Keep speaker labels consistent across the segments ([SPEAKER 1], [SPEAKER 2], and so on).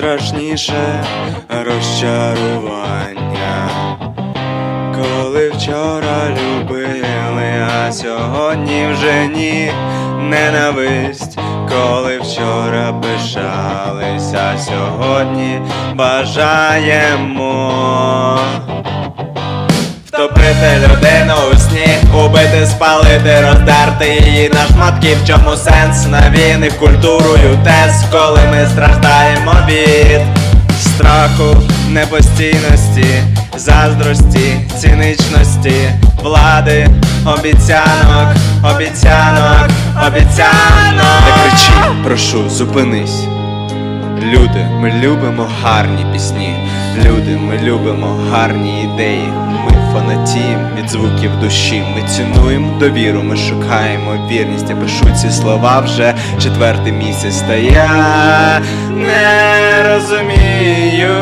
[SPEAKER 1] найстрашніше розчарування. Коли вчора любили, а сьогодні вже ні, ненависть, коли вчора пишались, а сьогодні бажаємо. Втопити людину у сні, убити, спалити, роздерти її на шматки. В чому сенс навіяних культурою тез, коли ми страждаємо від страху, непостійності, заздрості, циничності, влади, обіцянок, обіцянок, обіцянок. Не кричи, прошу, зупинись. Люди, ми любимо гарні пісні. Люди, ми любимо гарні ідеї. Ми фанатіємо від звуків душі. Ми цінуємо довіру, ми шукаємо вірність. Я пишу ці слова вже четвертий місяць. Та я не розумію.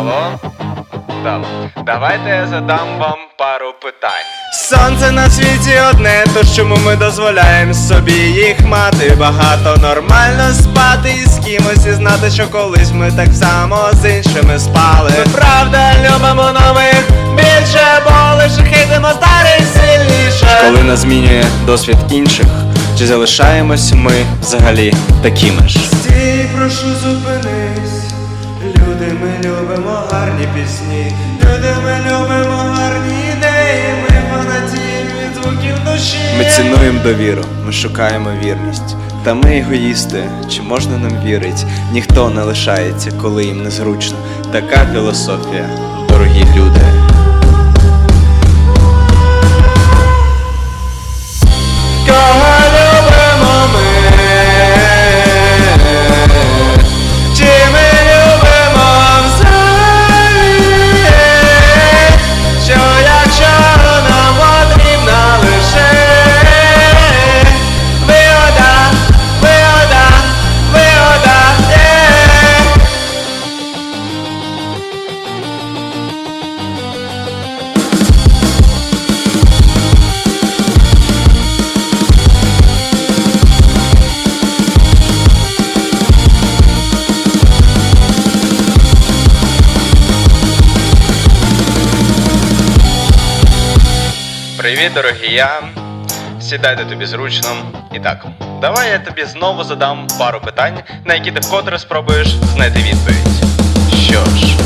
[SPEAKER 2] Алло? Так. Давайте я задам вам пару питань.
[SPEAKER 1] Сонце на світі одне, то чому ми дозволяємо собі їх мати Багато нормально спати і з кимось і знати, що колись ми так само з іншими спали Ми правда любимо нових більше, бо лише хитимо старих сильніше Коли нас змінює досвід інших, чи залишаємось ми взагалі такими ж? Стій, прошу, зупинись Люди, ми любимо гарні пісні, люди, ми любимо гарні ідеї, ми фанатіємо від звуків душі. Ми цінуємо довіру, ми шукаємо вірність. Та ми егоїсти, чи можна нам вірить? Ніхто не лишається, коли їм незручно. Така філософія, дорогі люди.
[SPEAKER 2] Привіт, дорогі я. Сідайте тобі зручно. І так, давай я тобі знову задам пару питань, на які ти вкотре спробуєш знайти відповідь. Що ж,